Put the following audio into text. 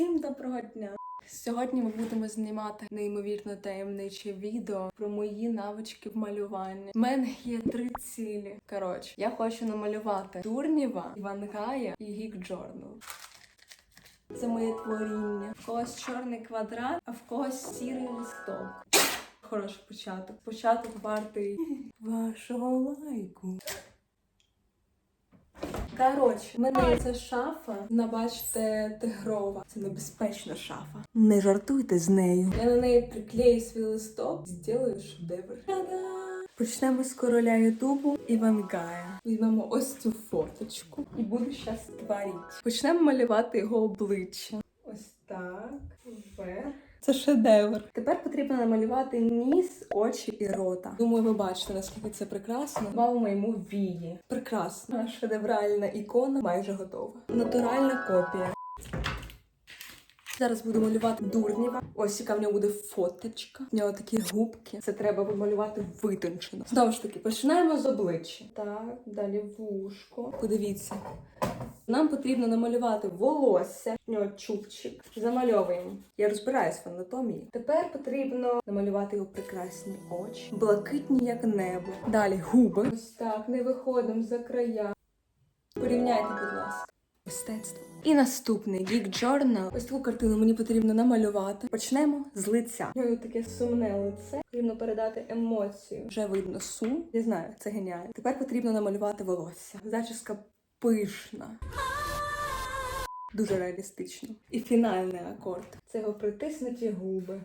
Всім доброго дня! Сьогодні ми будемо знімати неймовірно таємниче відео про мої навички в малюванні. У мене є три цілі. Коротше, я хочу намалювати Дурнєва, Івангая і Гік Джорнал. Це моє творіння. В когось чорний квадрат, а в когось сірий листок. Хороший початок. Початок вартий вашого лайку. Коротше, в мене є ця шафа, вона, бачите, тигрова. Це небезпечна шафа. Не жартуйте з нею. Я на неї приклею свій листок, зроблю шедевр. Та-да! Почнемо з короля Ютубу Івангая. Візьмемо ось цю фоточку і буду щас творити. Почнемо малювати його обличчя. Ось так. Вверх. Це шедевр. Тепер потрібно намалювати ніс, очі і рота. Думаю, ви бачите, наскільки це прекрасно. Мамо моєму вії. Прекрасно. Шедевральна ікона майже готова. Натуральна копія. Зараз буду малювати дурніва. Ось яка в нього буде фоточка. В нього такі губки. Це треба вималювати витончено. Знову ж таки, починаємо з обличчя. Так, далі вушко. Подивіться. Нам потрібно намалювати волосся, в нього чубчик. Замальовуємо. Я розбираюсь в анатомії. Тепер потрібно намалювати його прекрасні очі, блакитні, як небо. Далі губи. Ось так, не виходимо за края. Порівняйте, будь ласка. Мистецтво. І наступний Geek Journal. Ось таку картину мені потрібно намалювати. Почнемо з лиця. У нього таке сумне лице. Потрібно передати емоцію. Вже видно сум. Я знаю, це геніально. Тепер потрібно намалювати волосся. Зачіска пишна. Дуже реалістично. І фінальний акорд. Це його притиснуті губи.